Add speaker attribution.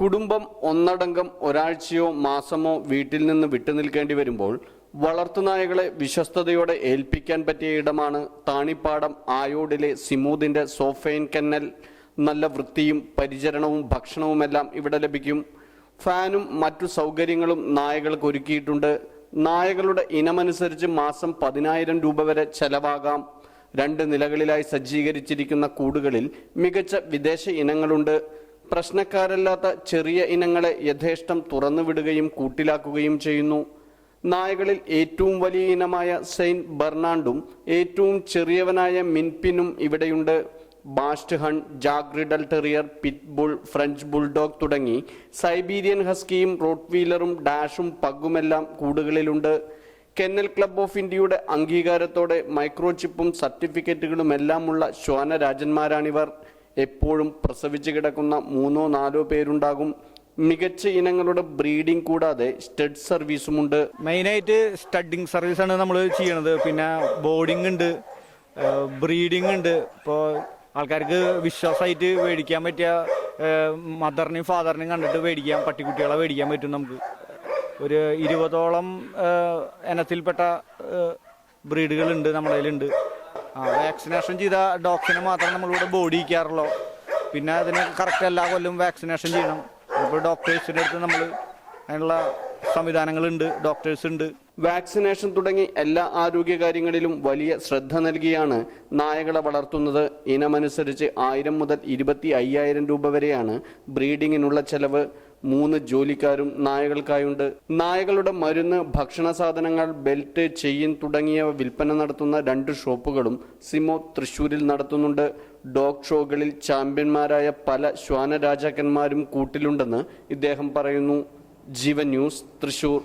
Speaker 1: കുടുംബം ഒന്നടങ്കം ഒരാഴ്ചയോ മാസമോ വീട്ടിൽ നിന്ന് വിട്ടുനിൽക്കേണ്ടി വരുമ്പോൾ വളർത്തുനായകളെ വിശ്വസ്തയോടെ ഏൽപ്പിക്കാൻ പറ്റിയ ഇടമാണ് താണിപ്പാടം ആയോഡിലെ സിമൂദിന്റെ സോഫൈൻ കെന്നൽ. നല്ല വൃത്തിയും പരിചരണവും ഭക്ഷണവുമെല്ലാം ഇവിടെ ലഭിക്കും. ഫാനും മറ്റു സൗകര്യങ്ങളും നായകൾക്ക് ഒരുക്കിയിട്ടുണ്ട്. നായകളുടെ ഇനമനുസരിച്ച് മാസം പതിനായിരം രൂപ വരെ ചെലവാകാം. രണ്ട് നിലകളിലായി സജ്ജീകരിച്ചിരിക്കുന്ന കൂടുകളിൽ മികച്ച വിദേശ ഇനങ്ങളുണ്ട്. പ്രശ്നക്കാരല്ലാത്ത ചെറിയ ഇനങ്ങളെ യഥേഷ്ടം തുറന്നുവിടുകയും കൂട്ടിലാക്കുകയും ചെയ്യുന്നു. നായകളിൽ ഏറ്റവും വലിയ ഇനമായ സെയിന്റ് ബെർണാണ്ടും ഏറ്റവും ചെറിയവനായ മിൻപിനും ഇവിടെയുണ്ട്. ബാസ്റ്റ് ഹൺ ജാഗ്രിഡൽ ടെറിയർ പിറ്റ്ബുൾ ഫ്രഞ്ച് ബുൾഡോഗ് തുടങ്ങി സൈബീരിയൻ ഹസ്കിയും റോട്ട്വീലറും ഡാഷും പഗ്ഗുമെല്ലാം കൂടുകളിലുണ്ട്. കെന്നൽ ക്ലബ് ഓഫ് ഇന്ത്യയുടെ അംഗീകാരത്തോടെ മൈക്രോചിപ്പും സർട്ടിഫിക്കറ്റുകളുമെല്ലാമുള്ള ശ്വാന രാജന്മാരാണിവർ എപ്പോഴും പ്രസവിച്ച് കിടക്കുന്ന മൂന്നോ നാലോ പേരുണ്ടാകും. മികച്ച ഇനങ്ങളുടെ ബ്രീഡിംഗ് കൂടാതെ സ്റ്റഡ് സർവീസും സർവീസുമുണ്ട്.
Speaker 2: മെയിനായിട്ട് സ്റ്റഡിങ് സർവീസാണ് നമ്മൾ ചെയ്യണത്. പിന്നെ ബോർഡിംഗ് ഉണ്ട് ബ്രീഡിംഗ് ഉണ്ട്. ഇപ്പോൾ ആൾക്കാർക്ക് വിശ്വാസമായിട്ട് മേടിക്കാൻ പറ്റിയ മദറിനെയും ഫാദറിനെയും കണ്ടിട്ട് മേടിക്കാം പട്ടിക്കുട്ടികളെ മേടിക്കാൻ പറ്റും നമുക്ക്. ഒരു ഇരുപതോളം ഇനത്തിൽപ്പെട്ട ബ്രീഡുകളുണ്ട് നമ്മുടെ കയ്യിലുണ്ട്. വാക്സിനേഷൻ ചെയ്ത ഡോക്ടറിനെ മാത്രം നമ്മളിവിടെ ബോഡി വയ്ക്കാറുള്ളൂ പിന്നെ അതിന് കറക്റ്റ് എല്ലാ കൊല്ലം വാക്സിനേഷൻ ചെയ്യണം. ഇപ്പോൾ ഡോക്ടേഴ്സിന്റെ അടുത്ത് നമ്മൾ അതിനുള്ള സംവിധാനങ്ങളുണ്ട് ഡോക്ടേഴ്സ് ഉണ്ട്.
Speaker 1: വാക്സിനേഷൻ തുടങ്ങി എല്ലാ ആരോഗ്യ കാര്യങ്ങളിലും വലിയ ശ്രദ്ധ നൽകിയാണ് നായകളെ വളർത്തുന്നത്. ഇനമനുസരിച്ച് ആയിരം മുതൽ ഇരുപത്തി അയ്യായിരം രൂപ വരെയാണ് ബ്രീഡിങ്ങിനുള്ള ചെലവ്. മൂന്ന് ജോലിക്കാരും നായകൾക്കായുണ്ട്. നായകളുടെ മരുന്ന് ഭക്ഷണ സാധനങ്ങൾ ബെൽറ്റ് ചെയിൻ തുടങ്ങിയവ വിൽപ്പന നടത്തുന്ന രണ്ട് ഷോപ്പുകളും സിമോ തൃശൂരിൽ നടത്തുന്നുണ്ട്. ഡോഗ് ഷോകളിൽ ചാമ്പ്യന്മാരായ പല ശ്വാന രാജാക്കന്മാരും കൂട്ടിലുണ്ടെന്ന് ഇദ്ദേഹം പറയുന്നു. ജീവൻ ന്യൂസ് തൃശൂർ